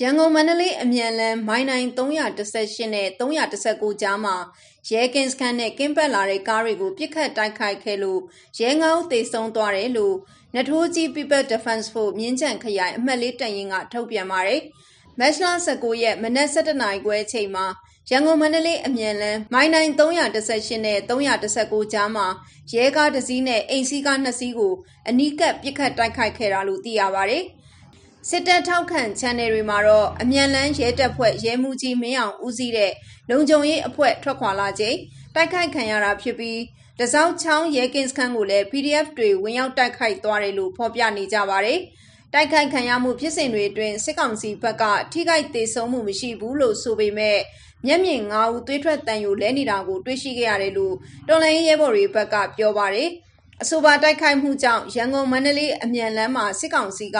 ရန်ကုန်မန္တလေးအမြန်လမ်းမိုင်းနိုင်318နဲ့319ကြားမှာရဲကင်းစခန်းနဲ့ကင်းပတ်လာတဲ့ကားတွေကိုပြစ်ခတ်တိုက်ခိုက်ခဲ့လို့ရဲငေါင်းသေဆုံးသွားတယ်လို့နထိုးကြီး People Defense Force မြင်းချံခရိုင်အမှတ်လေးတပ်ရင်းကထုတ်ပြန်ပါတယ်။မတ်လ19ရက်မနက်7:00နာရီခွဲအချိန်မှာရန်ကုန်မန္တလေးအမြန်လမ်းမိုင်းနိုင်318နဲ့319ကြားမှာရဲကားတစ်စီးနဲ့အိမ်စီးကားနှစ်စီးကိုအနီးကပ်ပြစ်ခတ်တိုက်ခိုက်ခဲ့တာလို့သိရပါတယ်။ စစ်တပ်ထောက်ခံ channel တွေမှာတော့အမြန်လန်းရဲတပ်ဖွဲ့ရဲမှုကြီးမင်းအောင်ဦးစီးတဲ့လုံခြုံရေးအဖွဲ့ထွက်ခွာလာချိန်တိုက်ခိုက်ခံရတာဖြစ်ပြီးတစောက်ချောင်းရဲကင်းစခန်းကိုလည်း PDF တွေဝင်ရောက်တိုက်ခိုက်သွားတယ်လို့ဖော်ပြနေကြပါတယ်။တိုက်ခိုက်ခံရမှုဖြစ်စဉ်တွေအတွင်းစစ်ကောင်စီဘက်ကထိခိုက်သေးဆုံးမှုမရှိဘူးလို့ဆိုပေမဲ့မျက်မြင်၅ဦးသွေးထွက်တန်ယိုလဲနေတာကိုတွေ့ရှိခဲ့ရတယ်လို့တော်လိုင်းရဲဘော်တွေဘက်ကပြောပါတယ်။ အဆိုပါတိုက်ခိုက်မှုကြောင့်ရန်ကုန်မန္တလေးအမြန်လမ်းမှာစစ်ကောင်စီက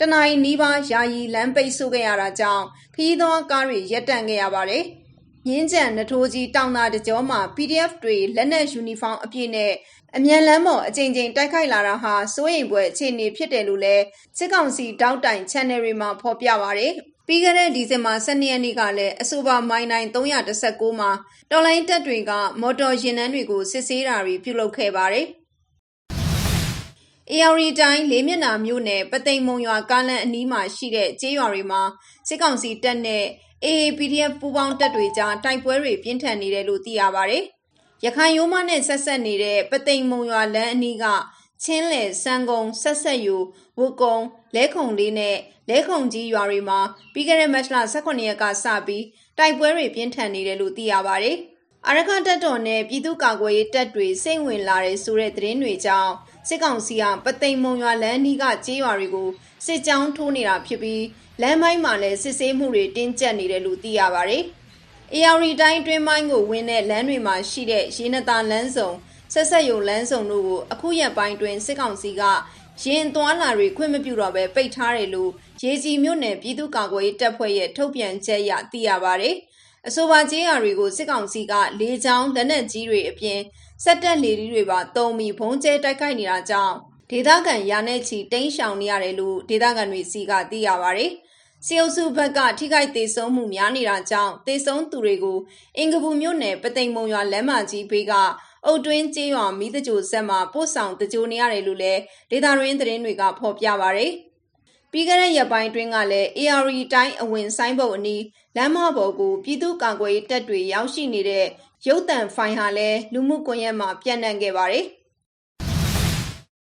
တနင်္လာနီးပါးယာယီလမ်းပိတ်ဆို့ခဲ့ရတာကြောင့်ခရီးသွားကားတွေရပ်တန့်ခဲ့ရပါတယ်။ရင်းကြံနထိုးကြီးတောင်သာတကြောမှာ PDF တွေလက်နက်ယူနီဖောင်းအပြည့်နဲ့အမြန်လမ်းပေါ်အကြိမ်ကြိမ်တိုက်ခိုက်လာတာဟာစိုးရိမ်ပွဲအခြေအနေဖြစ်တယ်လို့လည်းစစ်ကောင်စီတောက်တိုင် channel တွေမှာဖော်ပြပါရတယ်။ပြီးခဲ့တဲ့ဒီဇင်ဘာ12ရက်နေ့ကလည်းအဆိုပါမိုင်းနိုင်319မှာတော်လိုင်းတက်တွေကမော်တော်ယာဉ်တန်းတွေကိုစစ်ဆေးတာတွေပြုလုပ်ခဲ့ပါတယ်။ AR တိုင်းလေးမျက်နှာမြို့နယ်ပသိမ်မုံရွာကားလမ်းအနီးမှာရှိတဲ့ကျေးရွာတွေမှာစစ်ကောင်စီတပ်နဲ့ AAPDF ပူးပေါင်းတပ်တွေကြားတိုက်ပွဲတွေပြင်းထန်နေတယ်လို့သိရပါဗျ။ရခိုင်ရိုးမနဲ့ဆက်ဆက်နေတဲ့ပသိမ်မုံရွာလမ်းအနီးကချင်းလယ်စံကုံဆက်ဆက်ယူဝုကုံလဲခုံလေးနဲ့လဲခုံကြီးရွာတွေမှာပြီးခဲ့တဲ့မတ်လ18ရက်ကစပြီးတိုက်ပွဲတွေပြင်းထန်နေတယ်လို့သိရပါဗျ။အရခတပ်တော်နဲ့ပြည်သူ့ကာကွယ်ရေးတပ်တွေစိတ်ဝင်လာတဲ့ဆိုတဲ့သတင်းတွေကြောင့် စစ်ကောင်စီကပသိမ်မုံရွာလမ်းနီးကကျေးရွာတွေကိုစစ်ကြောင်းထိုးနေတာဖြစ်ပြီးလမ်းမိုင်းမှာလည်းစစ်ဆေးမှုတွေတင်းကျပ်နေတယ်လို့သိရပါတယ်။ AR တိုင်းအတွင်းပိုင်းကိုဝင်တဲ့လမ်းတွေမှာရှိတဲ့ရေနတာလမ်းစုံဆက်ဆက်ယုံလမ်းစုံတို့ကိုအခုရက်ပိုင်းတွင်စစ်ကောင်စီကရင်သွားလာတွေခွင့်မပြုတော့ဘဲပိတ်ထားတယ်လို့ရေကြီးမြို့နယ်ပြည်သူ့ကာကွယ်ရေးတပ်ဖွဲ့ရဲ့ထုတ်ပြန်ချက်အရသိရပါတယ်။ အဆိုပါကျေးရွာတွေကိုစစ်ကောင်စီကလေကြောင်းလက်နက်ကြီးတွေအပြင်စက်တက်လေဒီတွေပါတုံးပြီးဘုံကျဲတိုက်ခိုက်နေတာကြောင့်ဒေသခံရာနဲ့ချီတိမ်းရှောင်နေရတယ်လို့ဒေသခံတွေစီကသိရပါဗျ။စီအုပ်စုဘက်ကထိခိုက်သေးဆုံးမှုများနေတာကြောင့်သေဆုံးသူတွေကိုအင်္ဂပူမြို့နယ်ပသိမ်မုံရွာလမ်းမကြီးဘေးကအုတ်တွင်းကျေးရွာမိသကြိုဆက်မှာပို့ဆောင်တကြိုနေရတယ်လို့လည်းဒေသရင်းသတင်းတွေကဖော်ပြပါဗျ။ ပြီးခဲ့တဲ့ရက်ပိုင်းတွင်းကလည်း AR တိုင်းအဝင်ဆိုင်ဘုတ်အနီးလမ်းမပေါ်ကိုပြည်သူ့ကာကွယ်ရေးတပ်တွေရောက်ရှိနေတဲ့ရုပ်သံဖိုင်ဟာလည်းလူမှုကွန်ရက်မှာပြန့်နှံ့ခဲ့ပါတယ်။